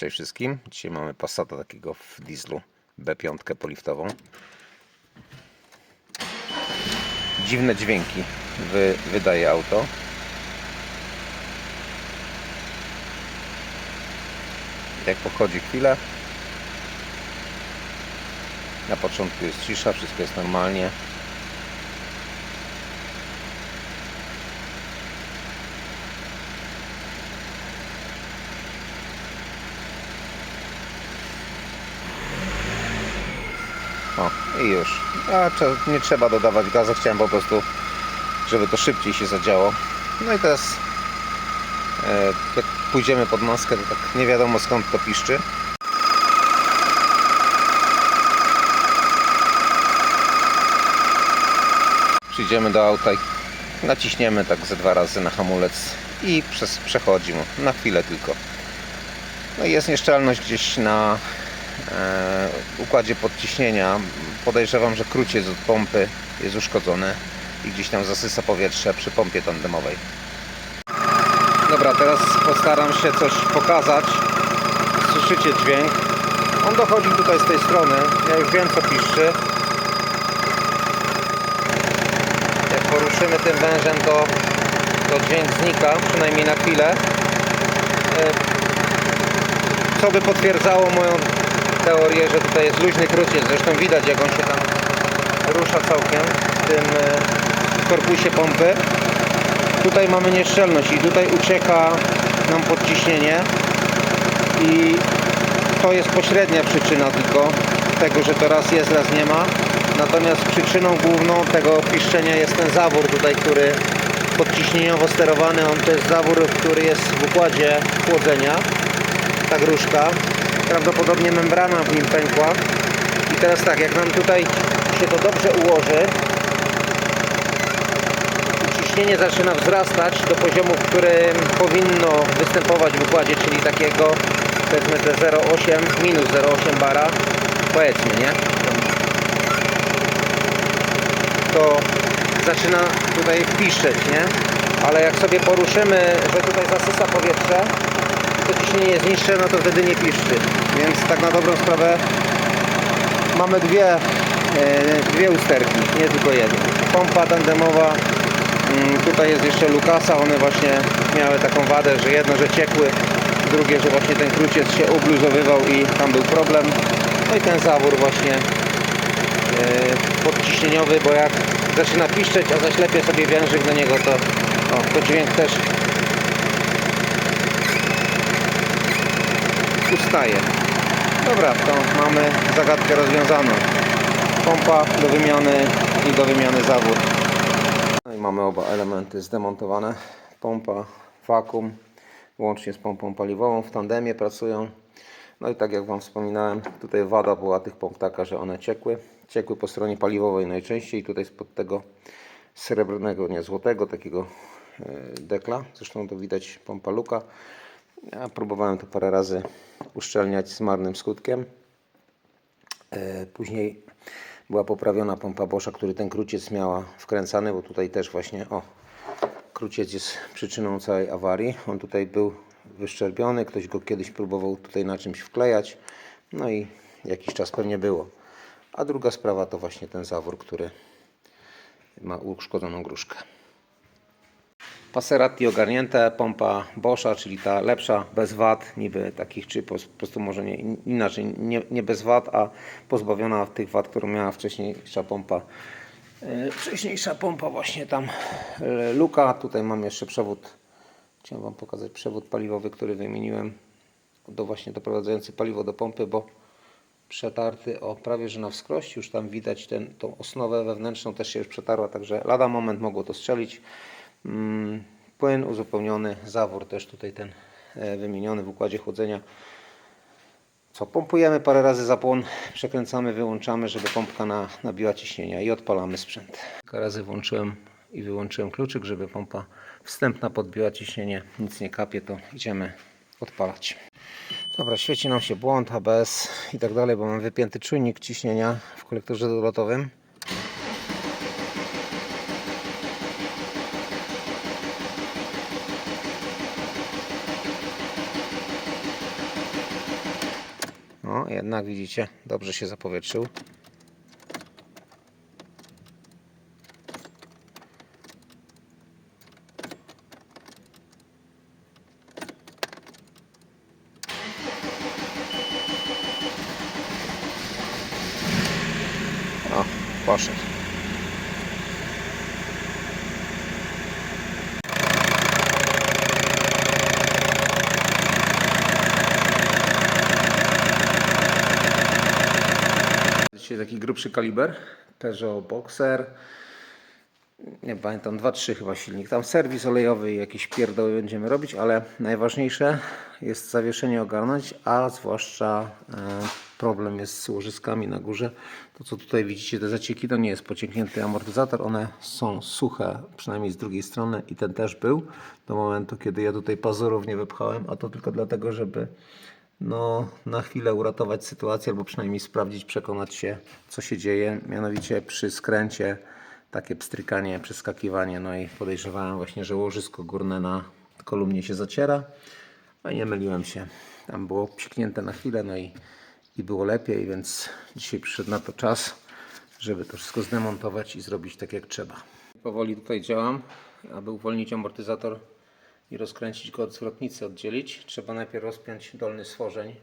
Cześć wszystkim. Dzisiaj mamy Passata takiego w dieslu B5 poliftową. Dziwne dźwięki wy, wydaje auto. Jak pochodzi chwilę. Na początku jest cisza, wszystko jest normalnie. O, i już. A, nie trzeba dodawać gazu, chciałem po prostu, żeby to szybciej się zadziało. No i teraz, e, jak pójdziemy pod maskę, to tak nie wiadomo skąd to piszczy. Przyjdziemy do auta i naciśniemy tak ze dwa razy na hamulec i przez, przechodzi mu, na chwilę tylko. No i jest nieszczelność gdzieś na układzie podciśnienia. Podejrzewam, że kruciec od pompy jest uszkodzony i gdzieś tam zasysa powietrze przy pompie tandemowej. Dobra, teraz postaram się coś pokazać. Słyszycie dźwięk? On dochodzi tutaj z tej strony. Ja już wiem co piszczy. Jak poruszymy tym wężem, to, to dźwięk znika, przynajmniej na chwilę. E, co by potwierdzało moją teorię, że tutaj jest luźny kruciec. Zresztą widać jak on się tam rusza całkiem w tym e, korpusie pompy. Tutaj mamy nieszczelność i tutaj ucieka nam podciśnienie i to jest pośrednia przyczyna tylko tego, że to raz jest, raz nie ma. Natomiast przyczyną główną tego piszczenia jest ten zawór tutaj, który podciśnieniowo sterowany. On to jest zawór, który jest w układzie chłodzenia ta gruszka. Prawdopodobnie membrana w nim pękła. I teraz tak, jak nam tutaj się to dobrze ułoży, ciśnienie zaczyna wzrastać do poziomu, w którym powinno występować w układzie, czyli takiego powiedzmy te 0,8 minus 0,8 bara, powiedzmy, nie? To zaczyna tutaj piszczeć, nie? Ale jak sobie poruszymy, że tutaj zasysa powietrze, to ciśnienie jest niższe, no to wtedy nie piszczy. Więc tak na dobrą sprawę mamy dwie, e, dwie usterki, nie tylko jedną. Pompa tandemowa, mm, tutaj jest jeszcze Lukasa, one właśnie miały taką wadę, że jedno, że ciekły, drugie, że właśnie ten kruciec się ubluzowywał i tam był problem. No i ten zawór właśnie e, podciśnieniowy, bo jak zaczyna piszczeć, a zaślepie sobie wężyk do niego, to, o, to dźwięk też ustaje. Dobra, to mamy zagadkę rozwiązaną. Pompa do wymiany i do wymiany zawór. No i mamy oba elementy zdemontowane. Pompa, wakum, łącznie z pompą paliwową w tandemie pracują. No i tak jak Wam wspominałem, tutaj wada była tych pomp taka, że one ciekły. Ciekły po stronie paliwowej najczęściej, tutaj spod tego srebrnego, nie złotego, takiego e, dekla. Zresztą to widać pompa luka. Ja próbowałem to parę razy uszczelniać z marnym skutkiem. E, Później była poprawiona pompa Boscha, który ten kruciec miała wkręcany, bo tutaj też właśnie, o, kruciec jest przyczyną całej awarii. On tutaj był wyszczerbiony, ktoś go kiedyś próbował tutaj na czymś wklejać, no i jakiś czas pewnie było. A druga sprawa to właśnie ten zawór, który ma uszkodzoną gruszkę. Passerati ogarnięte, pompa Boscha, czyli ta lepsza, bez wad, niby takich, czy po, prostu może nie, inaczej, nie, nie bez wad, a pozbawiona tych wad, którą miała wcześniejsza pompa. E, Wcześniejsza pompa właśnie tam e, luka, tutaj mam jeszcze przewód, chciałem Wam pokazać przewód paliwowy, który wymieniłem do właśnie doprowadzający paliwo do pompy, bo przetarty o prawie że na wskrość, już tam widać ten, tą osnowę wewnętrzną też się już przetarła, także lada moment mogło to strzelić. Mm, Płyn uzupełniony, zawór też tutaj ten e, wymieniony w układzie chłodzenia. Co, pompujemy parę razy zapłon, przekręcamy, wyłączamy, żeby pompka na, nabiła ciśnienia i odpalamy sprzęt. Kilka razy włączyłem i wyłączyłem kluczyk, żeby pompa wstępna podbiła ciśnienie, nic nie kapie, to idziemy odpalać. Dobra, świeci nam się błąd, ABS i tak dalej, bo mam wypięty czujnik ciśnienia w kolektorze dolotowym. O, jednak widzicie, dobrze się zapowietrzył. O, poszedł. Dzisiaj taki grubszy kaliber. Peugeot Boxer. Nie pamiętam, 2-3 chyba silnik. Tam serwis olejowy i jakieś pierdoły będziemy robić, ale najważniejsze jest zawieszenie ogarnąć, a zwłaszcza e, problem jest z łożyskami na górze. To co tutaj widzicie, te zacieki, to nie jest pocieknięty amortyzator, one są suche, przynajmniej z drugiej strony i ten też był do momentu, kiedy ja tutaj pazurów nie wypchałem, a to tylko dlatego, żeby no, na chwilę uratować sytuację, albo przynajmniej sprawdzić, przekonać się, co się dzieje. Mianowicie przy skręcie takie pstrykanie, przeskakiwanie, no i podejrzewałem właśnie, że łożysko górne na kolumnie się zaciera. No i nie myliłem się. Tam było psiknięte na chwilę, no i, i było lepiej, więc dzisiaj przyszedł na to czas, żeby to wszystko zdemontować i zrobić tak jak trzeba. Powoli tutaj działam, aby uwolnić amortyzator i rozkręcić go od zwrotnicy, oddzielić. Trzeba najpierw rozpiąć dolny stworzeń,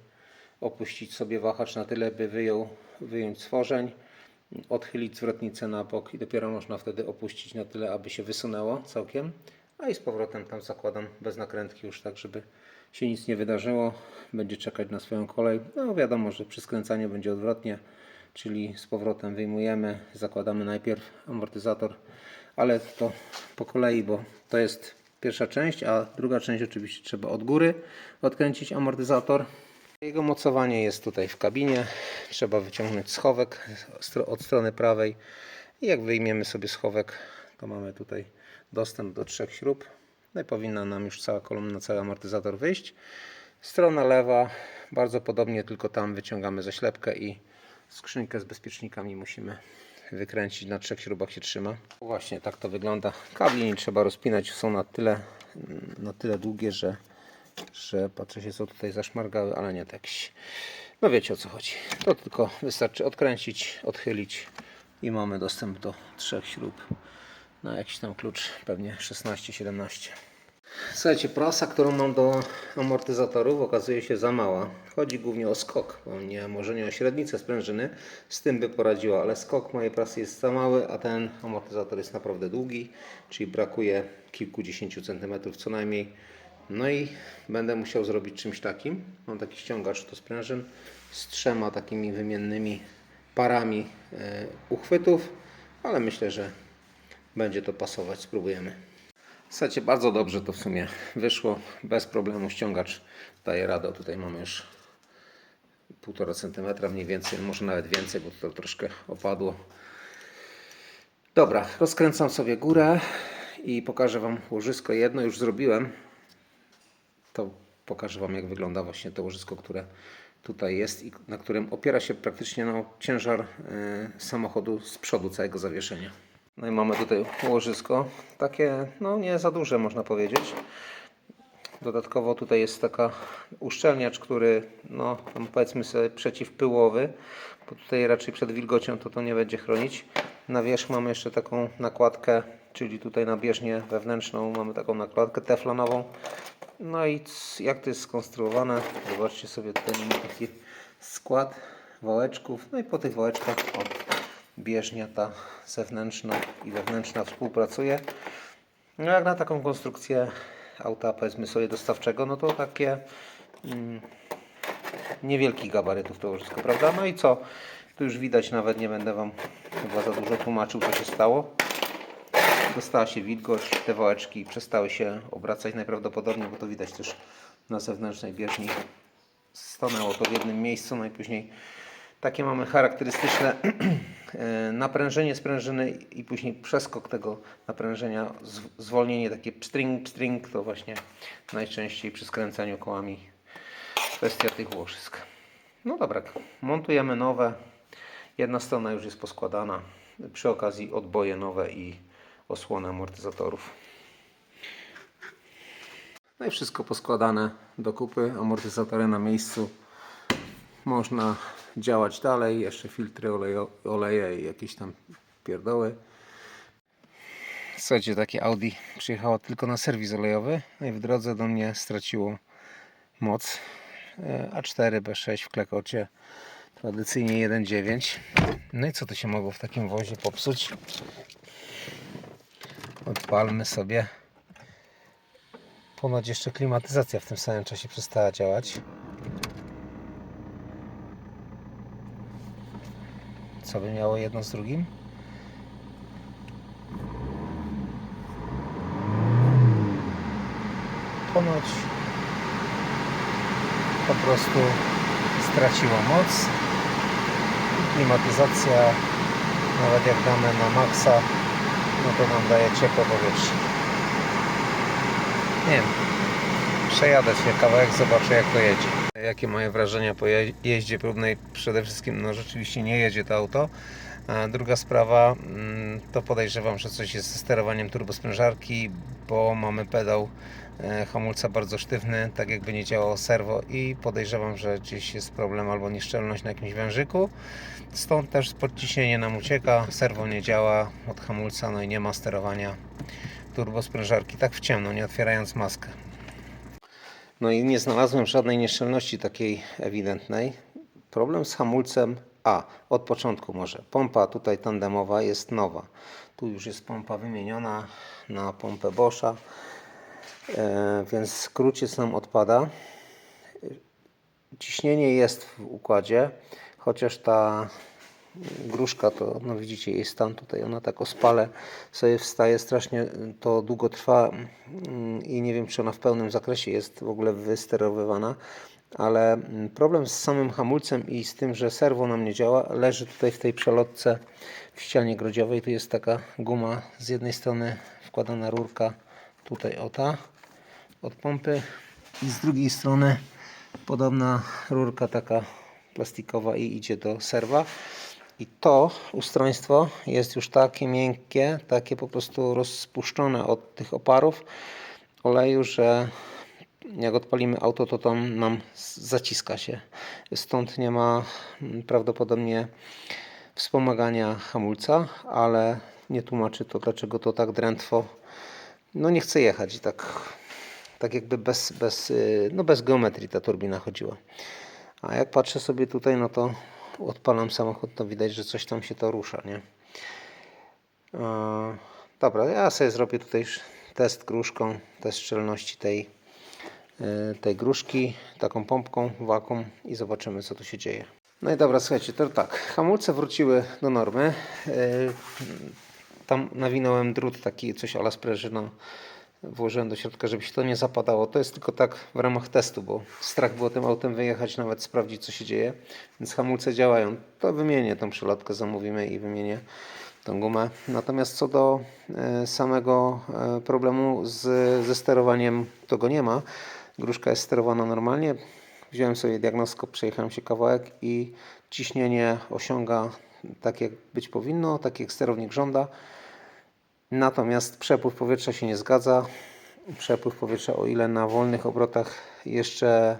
opuścić sobie wahacz na tyle, by wyjął, wyjąć stworzeń, odchylić zwrotnicę na bok i dopiero można wtedy opuścić na tyle, aby się wysunęło całkiem. A i z powrotem tam zakładam bez nakrętki już tak, żeby się nic nie wydarzyło. Będzie czekać na swoją kolej. No wiadomo, że przy skręcaniu będzie odwrotnie, czyli z powrotem wyjmujemy, zakładamy najpierw amortyzator, ale to po kolei, bo to jest pierwsza część, a druga część oczywiście trzeba od góry odkręcić amortyzator. Jego mocowanie jest tutaj w kabinie. Trzeba wyciągnąć schowek od strony prawej. I jak wyjmiemy sobie schowek, to mamy tutaj dostęp do trzech śrub. No i powinna nam już cała kolumna, cały amortyzator wyjść. Strona lewa, bardzo podobnie, tylko tam wyciągamy zaślepkę i skrzynkę z bezpiecznikami musimy wykręcić. Na trzech śrubach się trzyma. Właśnie tak to wygląda. Kabli nie trzeba rozpinać, są na tyle, na tyle długie, że że patrzę się co tutaj zaszmargały, ale nie tak. No wiecie o co chodzi. To tylko wystarczy odkręcić, odchylić i mamy dostęp do trzech śrub na jakiś tam klucz, pewnie 16-17. Słuchajcie, prasa, którą mam do amortyzatorów okazuje się za mała. Chodzi głównie o skok, bo nie, może nie o średnicę sprężyny, z tym by poradziła, ale skok mojej prasy jest za mały, a ten amortyzator jest naprawdę długi, czyli brakuje kilkudziesięciu centymetrów co najmniej. No i będę musiał zrobić czymś takim. Mam taki ściągacz do sprężyn z trzema takimi wymiennymi parami e, uchwytów, ale myślę, że będzie to pasować. Spróbujemy. Słuchajcie, bardzo dobrze to w sumie wyszło. Bez problemu ściągacz daje radę. Tutaj mamy już 1,5 cm mniej więcej, może nawet więcej, bo to troszkę opadło. Dobra, rozkręcam sobie górę i pokażę Wam łożysko. Jedno już zrobiłem. To pokażę Wam, jak wygląda właśnie to łożysko, które tutaj jest i na którym opiera się praktycznie no, ciężar e, samochodu z przodu całego zawieszenia. No i mamy tutaj łożysko, takie no nie za duże można powiedzieć. Dodatkowo tutaj jest taka uszczelniacz, który no powiedzmy sobie przeciwpyłowy, bo tutaj raczej przed wilgocią to to nie będzie chronić. Na wierzch mamy jeszcze taką nakładkę, czyli tutaj na bieżnię wewnętrzną mamy taką nakładkę teflonową. No i jak to jest skonstruowane, zobaczcie sobie tutaj mamy taki skład wałeczków, no i po tych wałeczkach o, bieżnia ta zewnętrzna i wewnętrzna współpracuje. No jak na taką konstrukcję auta powiedzmy sobie dostawczego, no to takie mm, niewielkich gabarytów to łożysko, prawda? No i co? Tu już widać, nawet nie będę Wam chyba za dużo tłumaczył, co się stało. Dostała się wilgoć, te wałeczki przestały się obracać najprawdopodobniej, bo to widać też na zewnętrznej bieżni. Stanęło to w jednym miejscu, no i później takie mamy charakterystyczne e, naprężenie sprężyny i później przeskok tego naprężenia, zwolnienie takie pstring, pstring, to właśnie najczęściej przy skręcaniu kołami kwestia tych łożysk. No dobra, montujemy nowe. Jedna strona już jest poskładana. Przy okazji odboje nowe i osłony amortyzatorów. No i wszystko poskładane do kupy. Amortyzatory na miejscu. można działać dalej. Jeszcze filtry olejo, oleje i jakieś tam pierdoły. Słuchajcie, takie Audi przyjechało tylko na serwis olejowy no i w drodze do mnie straciło moc. E, A4 B6 w klekocie, tradycyjnie 1.9. No i co to się mogło w takim wozie popsuć? Odpalmy sobie. Ponoć jeszcze klimatyzacja w tym samym czasie przestała działać. Co by miało jedno z drugim? Ponoć po prostu straciło moc. Klimatyzacja, nawet jak damy na maksa, no to nam daje ciepłe powietrze. Nie wiem, przejadę się kawałek, zobaczę jak to jedzie. Jakie moje wrażenia po je- jeździe próbnej? Przede wszystkim, no rzeczywiście nie jedzie to auto. A druga sprawa, mm, to podejrzewam, że coś jest ze sterowaniem turbosprężarki, bo mamy pedał e, hamulca bardzo sztywny, tak jakby nie działało serwo i podejrzewam, że gdzieś jest problem albo nieszczelność na jakimś wężyku. Stąd też podciśnienie nam ucieka, serwo nie działa od hamulca, no i nie ma sterowania turbosprężarki, tak w ciemno, nie otwierając maskę. No i nie znalazłem żadnej nieszczelności takiej ewidentnej. Problem z hamulcem A. Od początku może. Pompa tutaj tandemowa jest nowa. Tu już jest pompa wymieniona na pompę Boscha, e, więc kruciec nam odpada. Ciśnienie jest w układzie, chociaż ta gruszka to, no widzicie jej stan tutaj, ona tak ospale sobie wstaje, strasznie to długo trwa mm, i nie wiem czy ona w pełnym zakresie jest w ogóle wysterowywana, ale mm, problem z samym hamulcem i z tym, że serwo nam nie działa, leży tutaj w tej przelotce w ścianie grodziowej, tu jest taka guma z jednej strony wkładana rurka, tutaj o ta, od pompy i z drugiej strony podobna rurka taka plastikowa i idzie do serwa. I to ustroństwo jest już takie miękkie, takie po prostu rozpuszczone od tych oparów oleju, że jak odpalimy auto, to to nam zaciska się. Stąd nie ma mm, prawdopodobnie wspomagania hamulca, ale nie tłumaczy to, dlaczego to tak drętwo. No nie chce jechać i tak, tak jakby bez, bez, y, no bez geometrii ta turbina chodziła. A jak patrzę sobie tutaj, no to odpalam samochód, to widać, że coś tam się to rusza, nie? E, Dobra, ja sobie zrobię tutaj test gruszką, test szczelności tej, e, tej gruszki, taką pompką, waką i zobaczymy co tu się dzieje. No i dobra, słuchajcie, to tak, hamulce wróciły do normy. E, Tam nawinąłem drut taki, coś ala sprężyna. Włożyłem do środka, żeby się to nie zapadało. To jest tylko tak w ramach testu, bo strach było tym autem wyjechać, nawet sprawdzić co się dzieje. Więc hamulce działają. To wymienię tą przelotkę, zamówimy i wymienię tą gumę. Natomiast co do e, samego e, problemu z, ze sterowaniem, to go nie ma. Gruszka jest sterowana normalnie. Wziąłem sobie diagnoskop, przejechałem się kawałek i ciśnienie osiąga tak jak być powinno, tak jak sterownik żąda. Natomiast przepływ powietrza się nie zgadza. Przepływ powietrza, o ile na wolnych obrotach jeszcze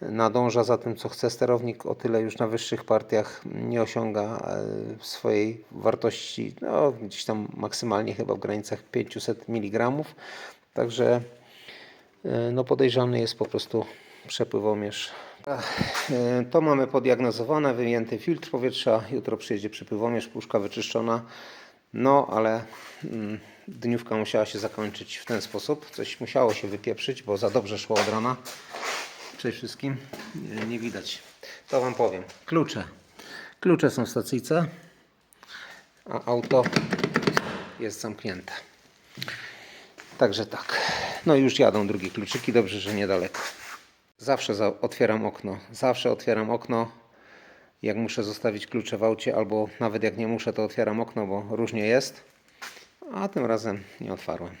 nadąża za tym, co chce sterownik, o tyle już na wyższych partiach nie osiąga e, swojej wartości, no, gdzieś tam maksymalnie chyba w granicach 500 mg. Także e, no, podejrzany jest po prostu przepływomierz. E, To mamy podiagnozowane, wyjęty filtr powietrza. Jutro przyjedzie przepływomierz, puszka wyczyszczona. No, ale mm, dniówka musiała się zakończyć w ten sposób. Coś musiało się wypieprzyć, bo za dobrze szło od rana. Przede wszystkim nie, widać. To Wam powiem. Klucze. Klucze są w stacyjce, a auto jest zamknięte. Także tak. No już jadą drugie kluczyki. Dobrze, że niedaleko. Zawsze za, otwieram okno. Zawsze otwieram okno. Jak muszę zostawić klucze w aucie, albo nawet jak nie muszę, to otwieram okno, bo różnie jest. A tym razem nie otwarłem.